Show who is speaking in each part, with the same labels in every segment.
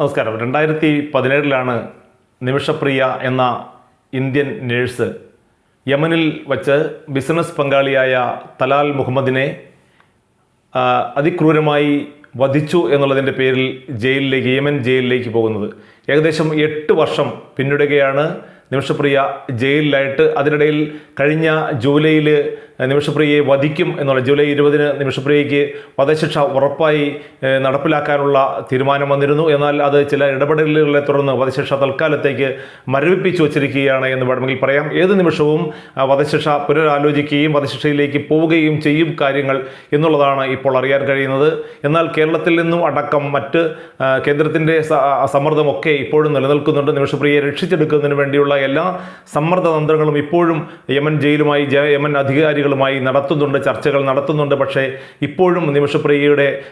Speaker 1: നമസ്കാരം. രണ്ടായിരത്തി പതിനേഴിലാണ് നിമിഷപ്രിയ എന്ന ഇന്ത്യൻ നേഴ്സ് യമനിൽ വച്ച് ബിസിനസ് പങ്കാളിയായ തലാൽ മുഹമ്മദിനെ അതിക്രൂരമായി വധിച്ചു എന്നുള്ളതിന്റെ പേരിൽ ജയിലിലേക്ക് യമൻ ജയിലിലേക്ക് പോകുന്നത്. ഏകദേശം എട്ട് വർഷം പിന്നിടുകയാണ്. നിമിഷപ്രിയ ജയിലിലായിട്ട് അതിനിടയിൽ കഴിഞ്ഞ ജൂലൈയിൽ നിമിഷപ്രിയയെ വധിക്കും എന്നുള്ള ജൂലൈ ഇരുപതിന് നിമിഷപ്രിയയ്ക്ക് വധശിക്ഷ ഉറപ്പായി നടപ്പിലാക്കാനുള്ള തീരുമാനം വന്നിരുന്നു. എന്നാൽ അത് ചില ഇടപെടലുകളെ തുടർന്ന് വധശിക്ഷ തൽക്കാലത്തേക്ക് മരവിപ്പിച്ചു വച്ചിരിക്കുകയാണ് എന്ന് വേണമെങ്കിൽ പറയാം. ഏത് നിമിഷവും വധശിക്ഷ പുനരാലോചിക്കുകയും വധശിക്ഷയിലേക്ക് പോവുകയും ചെയ്യും കാര്യങ്ങൾ എന്നുള്ളതാണ് ഇപ്പോൾ അറിയാൻ കഴിയുന്നത്. എന്നാൽ കേരളത്തിൽ നിന്നും അടക്കം മറ്റ് കേന്ദ്രത്തിന്റെ സമ്മർദ്ദമൊക്കെ ഇപ്പോഴും നിലനിൽക്കുന്നുണ്ട്. നിമിഷപ്രിയയെ രക്ഷിച്ചെടുക്കുന്നതിന് വേണ്ടിയുള്ള എല്ലാ സമ്മർദ്ദ തന്ത്രങ്ങളും ഇപ്പോഴും യമൻ ജയിലുമായി യമൻ അധികാരികളുമായി നടത്തുന്നുണ്ട് ചർച്ചകൾ നടത്തുന്നുണ്ട്. പക്ഷേ ഇപ്പോഴും നിമിഷപ്രിയയുടെ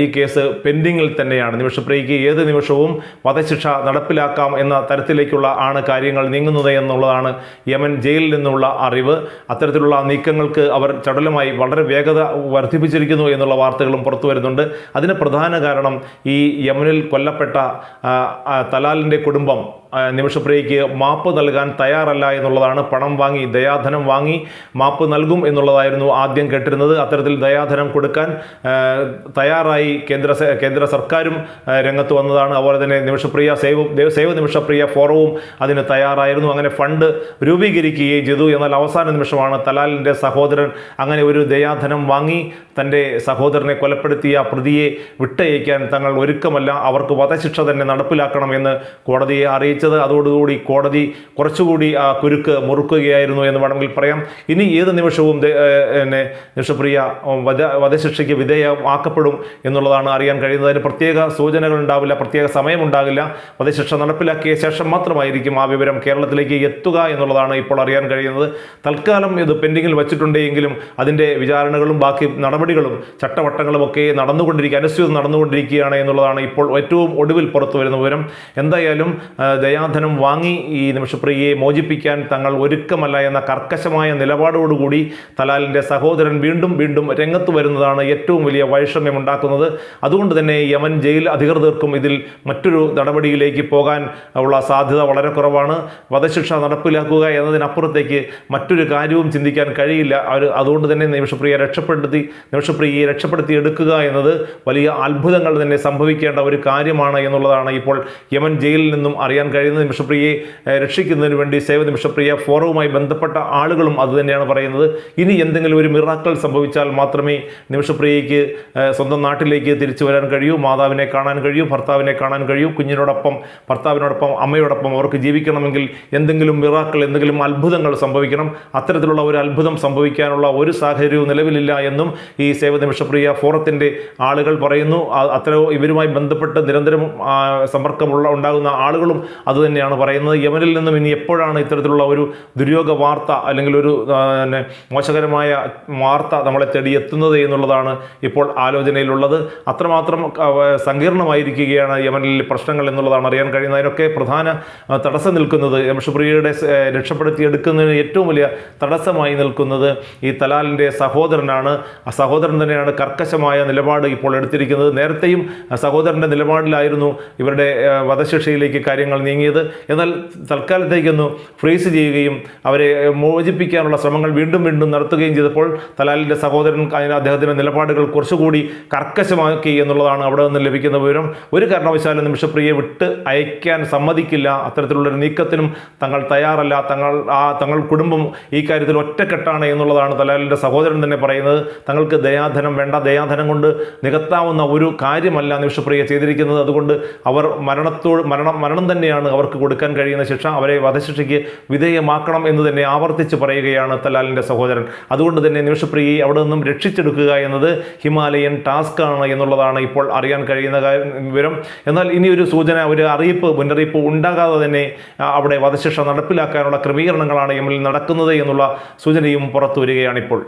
Speaker 1: ഈ കേസ് പെൻഡിങ്ങിൽ തന്നെയാണ്. നിമിഷപ്രിയയ്ക്ക് ഏത് നിമിഷവും വധശിക്ഷ നടപ്പിലാക്കാം എന്ന തരത്തിലേക്കുള്ള ആണ് കാര്യങ്ങൾ നീങ്ങുന്നത് എന്നുള്ളതാണ് യമൻ ജയിലിൽ നിന്നുള്ള അറിവ്. അത്തരത്തിലുള്ള നീക്കങ്ങൾക്ക് അവർ ചടലമായി വളരെ വേഗത വർദ്ധിപ്പിച്ചിരിക്കുന്നു എന്നുള്ള വാർത്തകളും പുറത്തു വരുന്നുണ്ട്. അതിന് പ്രധാന കാരണം ഈ യമനിൽ കൊല്ലപ്പെട്ട തലാലിന്റെ കുടുംബം നിമിഷപ്രിയയ്ക്ക് മാപ്പ് നൽകാൻ തയ്യാറല്ല എന്നുള്ളതാണ് പണം വാങ്ങി ദയാധനം വാങ്ങി മാപ്പ് നൽകും എന്നുള്ളതായിരുന്നു ആദ്യം കേട്ടിരുന്നത്. അത്തരത്തിൽ ദയാധനം കൊടുക്കാൻ തയ്യാറായി കേന്ദ്ര കേന്ദ്ര സർക്കാരും രംഗത്ത് വന്നതാണ്. അതുപോലെ തന്നെ നിമിഷപ്രിയ സേവ് സേവ് നിമിഷപ്രിയ ഫോറവും അതിന് തയ്യാറായിരുന്നു. അങ്ങനെ ഫണ്ട് രൂപീകരിക്കുകയും ചെയ്തു. എന്നാൽ അവസാന നിമിഷമാണ് തലാലിന്റെ സഹോദരൻ അങ്ങനെ ഒരു ദയാധനം വാങ്ങി തന്റെ സഹോദരനെ കൊലപ്പെടുത്തിയ പ്രതിയെ വിട്ടയക്കാൻ തങ്ങൾ ഒരുക്കമല്ല അവർക്ക് വധശിക്ഷ തന്നെ നടപ്പിലാക്കണമെന്ന് കോടതിയെ അറിയിച്ചത്. അതോടുകൂടി കോടതി കുറച്ചുകൂടി ആ കുരുക്ക് മുറുക്കുകയായിരുന്നു എന്ന് വേണമെങ്കിൽ പറയാം. ഇനി ഏത് നിമിഷവും എന്നെ നിഷപ്രിയ വധ വധശിക്ഷയ്ക്ക് വിധേയമാക്കപ്പെടും എന്നുള്ളതാണ് അറിയാൻ കഴിയുന്നത്. അതിന് പ്രത്യേക സൂചനകൾ ഉണ്ടാവില്ല പ്രത്യേക സമയമുണ്ടാകില്ല. വധശിക്ഷ നടപ്പിലാക്കിയ ശേഷം മാത്രമായിരിക്കും ആ വിവരം കേരളത്തിലേക്ക് എത്തുക എന്നുള്ളതാണ് ഇപ്പോൾ അറിയാൻ കഴിയുന്നത്. തൽക്കാലം ഇത് പെൻഡിങ്ങിൽ വച്ചിട്ടുണ്ടെങ്കിലും അതിന്റെ വിചാരണകളും ബാക്കി നടപടികളും ചട്ടവട്ടങ്ങളും ഒക്കെ നടന്നുകൊണ്ടിരിക്കുക അനുസ്യൂതം നടന്നുകൊണ്ടിരിക്കുകയാണ് എന്നുള്ളതാണ് ഇപ്പോൾ ഏറ്റവും ഒടുവിൽ പുറത്തു വരുന്ന വിവരം. എന്തായാലും ദയാധനം വാങ്ങി ഈ നിമിഷപ്രിയയെ മോചിപ്പിക്കാൻ തങ്ങൾ ഒരുക്കമല്ല എന്ന കർക്കശമായ നിലപാടോടുകൂടി തലാലിന്റെ സഹോദരൻ വീണ്ടും വീണ്ടും രംഗത്ത് വരുന്നതാണ് ഏറ്റവും വലിയ വൈഷമ്യം ഉണ്ടാക്കുന്നത് അതുകൊണ്ട് തന്നെ യമൻ ജയിൽ അധികൃതർക്കും ഇതിൽ മറ്റൊരു നടപടിയിലേക്ക് പോകാൻ ഉള്ള സാധ്യത വളരെ കുറവാണ്. വധശിക്ഷ നടപ്പിലാക്കുക എന്നതിനപ്പുറത്തേക്ക് മറ്റൊരു കാര്യവും ചിന്തിക്കാൻ കഴിയില്ല. അവർ അതുകൊണ്ട് തന്നെ നിമിഷപ്രിയ രക്ഷപ്പെടുത്തി നിമിഷപ്രിയയെ രക്ഷപ്പെടുത്തി എടുക്കുക എന്നത് വലിയ അത്ഭുതങ്ങൾ തന്നെ സംഭവിക്കേണ്ട ഒരു കാര്യമാണ് എന്നുള്ളതാണ് ഇപ്പോൾ യമൻ ജയിലിൽ നിന്നും അറിയാൻ കഴിയുന്നത്. നിമിഷപ്രിയയെ ഏഹ്, രക്ഷിക്കുന്നതിന് വേണ്ടി സേവ നിമിഷപ്രിയ ഫോറവുമായി ബന്ധപ്പെട്ട ആളുകളും അതുതന്നെയാണ് പറയുന്നത്. ഇനി എന്തെങ്കിലും ഒരു മിറാക്കൾ സംഭവിച്ചാൽ മാത്രമേ നിമിഷപ്രിയയ്ക്ക് സ്വന്തം നാട്ടിലേക്ക് തിരിച്ചു വരാൻ കഴിയൂ മാതാവിനെ കാണാൻ കഴിയൂ ഭർത്താവിനെ കാണാൻ കഴിയൂ കുഞ്ഞിനോടൊപ്പം ഭർത്താവിനോടൊപ്പം അമ്മയോടൊപ്പം അവർക്ക് ജീവിക്കണമെങ്കിൽ എന്തെങ്കിലും മിറാക്കൾ എന്തെങ്കിലും അത്ഭുതങ്ങൾ സംഭവിക്കണം. അത്തരത്തിലുള്ള ഒരു അത്ഭുതം സംഭവിക്കാനുള്ള ഒരു സാഹചര്യവും നിലവിലില്ല എന്നും ഈ സേവ നിമിഷപ്രിയ ഫോറത്തിന്റെ ആളുകൾ പറയുന്നു. അത്ര ഇവരുമായി ബന്ധപ്പെട്ട് നിരന്തരം സമ്പർക്കമുള്ള ഉണ്ടാകുന്ന ആളുകളും അതുതന്നെയാണ് പറയുന്നത്. യമനിൽ നിന്നും ഇനി എപ്പോഴാണ് ഇത്തരത്തിലുള്ള ഒരു ദുര്യോഗ വാർത്ത അല്ലെങ്കിൽ ഒരു പിന്നെ മോശകരമായ വാർത്ത നമ്മളെ തേടിയെത്തുന്നത് എന്നുള്ളതാണ് ഇപ്പോൾ ആലോചനയിലുള്ളത്. അത്രമാത്രം സങ്കീർണമായിരിക്കുകയാണ് യമനിൽ പ്രശ്നങ്ങൾ എന്നുള്ളതാണ് അറിയാൻ കഴിയുന്നത്. അതിനൊക്കെ പ്രധാന തടസ്സം നിൽക്കുന്നത് യമഷപ്രിയയുടെ സ- രക്ഷപ്പെടുത്തിയെടുക്കുന്നതിന് ഏറ്റവും വലിയ തടസ്സമായി നിൽക്കുന്നത് ഈ തലാലിന്റെ സഹോദരനാണ്. ആ സഹോദരൻ തന്നെയാണ് കർക്കശമായ നിലപാട് ഇപ്പോൾ എടുത്തിരിക്കുന്നത്. നേരത്തെയും സഹോദരന്റെ നിലപാടിലായിരുന്നു ഇവരുടെ വധശിക്ഷയിലേക്ക് കാര്യങ്ങൾ നീങ്ങിയത്. എന്നാൽ തൽക്കാലത്തേക്കൊന്ന് ഫ്രീസ് ചെയ്യുകയും അവരെ മോചിപ്പിക്കാനുള്ള ശ്രമങ്ങൾ വീണ്ടും വീണ്ടും നടത്തുകയും ചെയ്തപ്പോൾ തലാലിന്റെ സഹോദരൻ അദ്ദേഹത്തിന്റെ നിലപാടുകൾ കുറച്ചുകൂടി കർക്കശമാക്കി എന്നുള്ളതാണ് അവിടെ നിന്ന് ലഭിക്കുന്ന വിവരം. ഒരു കാരണവശാലും നിമിഷപ്രിയെ വിട്ട് അയക്കാൻ സമ്മതിക്കില്ല. അത്തരത്തിലുള്ളൊരു നീക്കത്തിനും തങ്ങൾ തയ്യാറല്ല. തങ്ങൾ ആ തങ്ങൾ കുടുംബം ഈ കാര്യത്തിൽ ഒറ്റക്കെട്ടാണ് എന്നുള്ളതാണ് തലാലിന്റെ സഹോദരൻ തന്നെ പറയുന്നത്. തങ്ങൾക്ക് ദയാധനം വേണ്ട ദയാധനം കൊണ്ട് നികത്താവുന്ന ഒരു കാര്യമല്ല നിമിഷപ്രിയ ചെയ്തിരിക്കുന്നത്. അതുകൊണ്ട് അവർ മരണത്തോട് മരണം മരണം തന്നെയാണ് അവർക്ക് കൊടുക്കാൻ കഴിയുന്ന ശിക്ഷ. അവരെ വധശിക്ഷയ്ക്ക് വിധേയമാക്കണം എന്ന് തന്നെ ആവർത്തിച്ച് പറയുകയാണ് തലാലിന്റെ സഹോദരൻ. അതുകൊണ്ട് തന്നെ നിമിഷപ്രിയയെ അവിടെ നിന്നും രക്ഷിച്ചെടുക്കുക എന്നത് ഹിമാലയൻ ടാസ്ക് ആണ് എന്നുള്ളതാണ് ഇപ്പോൾ അറിയാൻ കഴിയുന്ന വിവരം. എന്നാൽ ഇനി ഒരു സൂചന ഒരു അറിയിപ്പ് മുന്നറിയിപ്പ് ഉണ്ടാകാതെ തന്നെ അവിടെ വധശിക്ഷ നടപ്പിലാക്കാനുള്ള ക്രമീകരണങ്ങളാണ് യമനിൽ നടക്കുന്നത് എന്നുള്ള സൂചനയും പുറത്തു വരികയാണ് ഇപ്പോൾ.